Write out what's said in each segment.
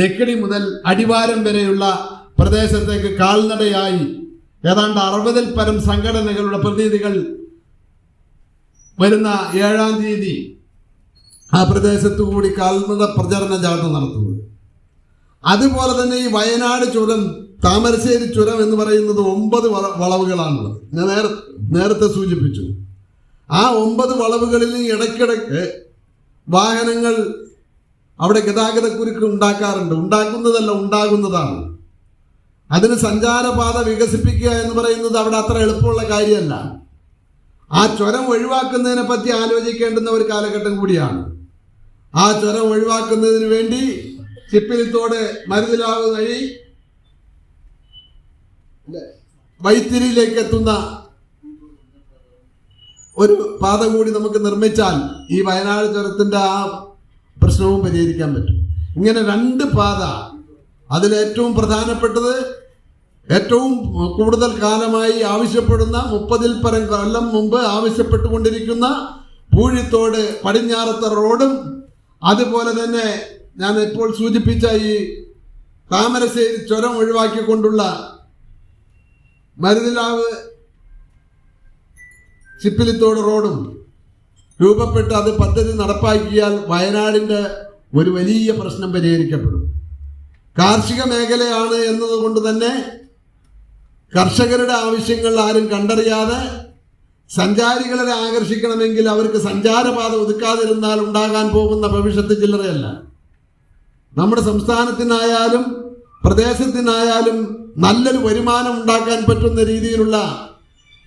ലക്കിടി മുതൽ അടിവാരം വരെയുള്ള പ്രദേശത്തേക്ക് കാൽനടയായി ഏതാണ്ട് അറുപതിൽ പരം സംഘടനകളുടെ പ്രതിനിധികൾ വരുന്ന ഏഴാം തീയതി ആ പ്രദേശത്തു കൂടി കാൽനട പ്രചരണ ജാഥ നടത്തുന്നത് അതുപോലെ തന്നെ ഈ വയനാട് ചുരം താമരശ്ശേരി ചുരം എന്ന് പറയുന്നത് ഒമ്പത് വള- വളവുകളാണുള്ളത്. ഞാൻ നേര നേരത്തെ സൂചിപ്പിച്ചു. ആ ഒമ്പത് വളവുകളിൽ ഇടയ്ക്കിടയ്ക്ക് വാഹനങ്ങൾ അവിടെ ഗതാഗതക്കുരുക്ക് ഉണ്ടാക്കാറുണ്ട്. ഉണ്ടാക്കുന്നതല്ല ഉണ്ടാകുന്നതാണ്. അതിന് സഞ്ചാരപാത വികസിപ്പിക്കുക എന്ന് പറയുന്നത് അവിടെ അത്ര എളുപ്പമുള്ള കാര്യമല്ല. ആ ചുരം ഒഴിവാക്കുന്നതിനെ പറ്റി ആലോചിക്കേണ്ടുന്ന ഒരു കാലഘട്ടം കൂടിയാണ്. ആ ചുരം ഒഴിവാക്കുന്നതിന് വേണ്ടി ചിപ്പിലിത്തോട് മരുതിലാവ് വഴി വൈത്തിരിയിലേക്ക് എത്തുന്ന ഒരു പാത കൂടി നമുക്ക് നിർമ്മിച്ചാൽ ഈ വയനാട് ചുരത്തിന്റെ ആ പ്രശ്നവും പരിഹരിക്കാൻ പറ്റും. ഇങ്ങനെ രണ്ട് പാത അതിലേറ്റവും പ്രധാനപ്പെട്ടത് ഏറ്റവും കൂടുതൽ കാലമായി ആവശ്യപ്പെടുന്ന മുപ്പതിൽ പരം കൊല്ലം മുമ്പ് ആവശ്യപ്പെട്ടുകൊണ്ടിരിക്കുന്ന പൂഴിത്തോട് പടിഞ്ഞാറത്തെ റോഡും അതുപോലെ തന്നെ ഞാൻ ഇപ്പോൾ സൂചിപ്പിച്ച ഈ താമരശ്ശേരി ചുരം ഒഴിവാക്കിക്കൊണ്ടുള്ള മരുതിലാവ് ചിപ്പിലിത്തോട് റോഡും രൂപപ്പെട്ട് അത് പദ്ധതി നടപ്പാക്കിയാൽ വയനാടിന്റെ ഒരു വലിയ പ്രശ്നം പരിഹരിക്കപ്പെടും. കാർഷിക മേഖലയാണ് എന്നതുകൊണ്ട് തന്നെ കർഷകരുടെ ആവശ്യങ്ങൾ ആരും കണ്ടറിയാതെ സഞ്ചാരികളെ ആകർഷിക്കണമെങ്കിൽ അവർക്ക് സഞ്ചാരപാത ഒതുക്കാതിരുന്നാൽ ഉണ്ടാകാൻ പോകുന്ന ഭവിഷ്യത്ത് ചില്ലറയല്ല. നമ്മുടെ സംസ്ഥാനത്തിനായാലും പ്രദേശത്തിനായാലും നല്ലൊരു വരുമാനം ഉണ്ടാക്കാൻ പറ്റുന്ന രീതിയിലുള്ള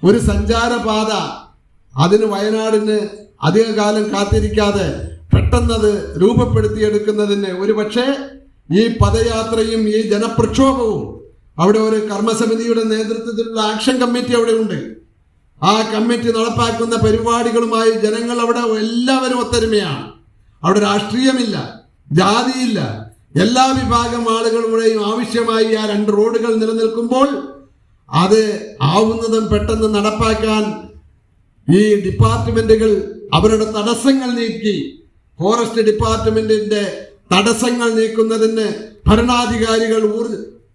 ഒരു സഞ്ചാരപാത അതിന് വയനാടിന് അധികകാലം കാത്തിരിക്കാതെ പെട്ടെന്നത് രൂപപ്പെടുത്തിയെടുക്കുന്നതിന് ഒരു പക്ഷേ ഈ പദയാത്രയും ഈ ജനപ്രക്ഷോഭവും അവിടെ ഒരു കർമ്മസമിതിയുടെ നേതൃത്വത്തിലുള്ള ആക്ഷൻ കമ്മിറ്റി അവിടെ ഉണ്ട്. ആ കമ്മിറ്റി നടപ്പാക്കുന്ന പരിപാടികളുമായി ജനങ്ങൾ അവിടെ എല്ലാവരും ഒത്തൊരുമയാണ്. അവിടെ രാഷ്ട്രീയമില്ല ജാതിയില്ല. എല്ലാ വിഭാഗം ആളുകളുടെയും ആവശ്യമായി ആ രണ്ട് റോഡുകൾ നിലനിൽക്കുമ്പോൾ അത് ആവുന്നതും പെട്ടെന്ന് നടപ്പാക്കാൻ ഈ ഡിപ്പാർട്ട്മെന്റുകൾ അവരുടെ തടസ്സങ്ങൾ നീക്കി. ഫോറസ്റ്റ് ഡിപ്പാർട്ട്മെന്റിന്റെ തടസ്സങ്ങൾ നീക്കുന്നതിന് ഭരണാധികാരികൾ ഊർജ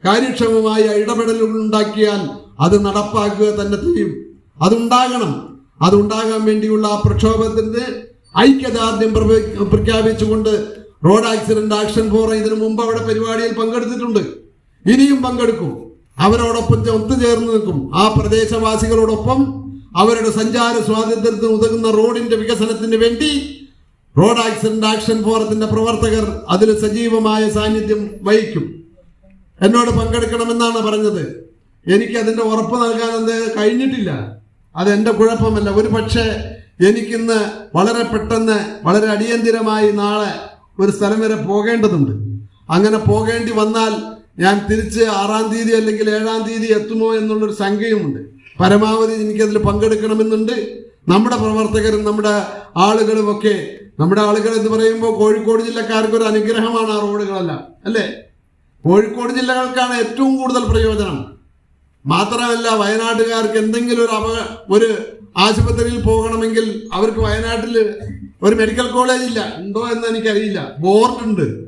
കാര്യക്ഷമമായ ഇടപെടലുകൾ ഉണ്ടാക്കിയാൽ അത് നടപ്പാക്കുക തന്നെ ചെയ്യും. അതുണ്ടാകണം. അതുണ്ടാകാൻ വേണ്ടിയുള്ള ആ പ്രക്ഷോഭത്തിന്റെ ഐക്യദാർഢ്യം പ്രഖ്യാപിച്ചുകൊണ്ട് റോഡ് ആക്സിഡന്റ് ആക്ഷൻ ഫോറം ഇതിനു മുമ്പ് അവിടെ പരിപാടിയിൽ പങ്കെടുത്തിട്ടുണ്ട്. ഇനിയും പങ്കെടുക്കും. അവരോടൊപ്പം ഒത്തുചേർന്ന് നിൽക്കും. ആ പ്രദേശവാസികളോടൊപ്പം അവരുടെ സഞ്ചാര സ്വാതന്ത്ര്യത്തിന് ഉതകുന്ന റോഡിന്റെ വികസനത്തിന് വേണ്ടി റോഡ് ആക്സിഡന്റ് ആക്ഷൻ ഫോറത്തിന്റെ പ്രവർത്തകർ അതിൽ സജീവമായ സാന്നിധ്യം വഹിക്കും. എന്നോട് പങ്കെടുക്കണമെന്നാണ് പറഞ്ഞത്. എനിക്ക് അതിന്റെ ഉറപ്പ് നൽകാൻ അത് കഴിഞ്ഞിട്ടില്ല. അത് എന്റെ കുഴപ്പമല്ല. ഒരു പക്ഷേ എനിക്കിന്ന് വളരെ പെട്ടെന്ന് വളരെ അടിയന്തിരമായി നാളെ ഒരു സ്ഥലം വരെ പോകേണ്ടതുണ്ട്. അങ്ങനെ പോകേണ്ടി വന്നാൽ ഞാൻ തിരിച്ച് ആറാം തീയതി അല്ലെങ്കിൽ ഏഴാം തീയതി എത്തുമോ എന്നുള്ളൊരു സംഖ്യയുമുണ്ട് പരമാവധി എനിക്കതിൽ പങ്കെടുക്കണമെന്നുണ്ട്. നമ്മുടെ പ്രവർത്തകരും നമ്മുടെ ആളുകളുമൊക്കെ നമ്മുടെ ആളുകൾ എന്ന് പറയുമ്പോൾ കോഴിക്കോട് ജില്ലക്കാർക്ക് ഒരു അനുഗ്രഹമാണ് ആ റോഡുകളെല്ലാം അല്ലേ? കോഴിക്കോട് ജില്ലകൾക്കാണ് ഏറ്റവും കൂടുതൽ പ്രയോജനം. മാത്രമല്ല വയനാട്ടുകാർക്ക് എന്തെങ്കിലും ഒരു അപക ഒരു ആശുപത്രിയിൽ പോകണമെങ്കിൽ അവർക്ക് വയനാട്ടിൽ ഒരു മെഡിക്കൽ കോളേജ് ഇല്ല. ഉണ്ടോ എന്ന് എനിക്കറിയില്ല. ബോർഡുണ്ട്.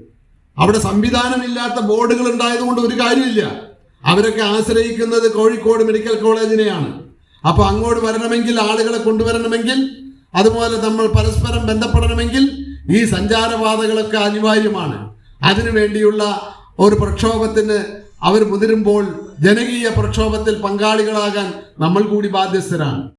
അവിടെ സംവിധാനമില്ലാത്ത ബോർഡുകൾ ഉണ്ടായതുകൊണ്ട് ഒരു കാര്യമില്ല. അവരൊക്കെ ആശ്രയിക്കുന്നത് കോഴിക്കോട് മെഡിക്കൽ കോളേജിനെയാണ്. അപ്പോൾ അങ്ങോട്ട് വരണമെങ്കിൽ ആളുകളെ കൊണ്ടുവരണമെങ്കിൽ അതുപോലെ നമ്മൾ പരസ്പരം ബന്ധപ്പെടണമെങ്കിൽ ഈ സഞ്ചാരപാതകളൊക്കെ അനിവാര്യമാണ്. അതിനു വേണ്ടിയുള്ള ഒരു പ്രക്ഷോഭത്തിന് അവർ മുതിരുമ്പോൾ ജനകീയ പ്രക്ഷോഭത്തിൽ പങ്കാളികളാകാൻ നമ്മൾ കൂടി ബാധ്യസ്ഥരാണ്.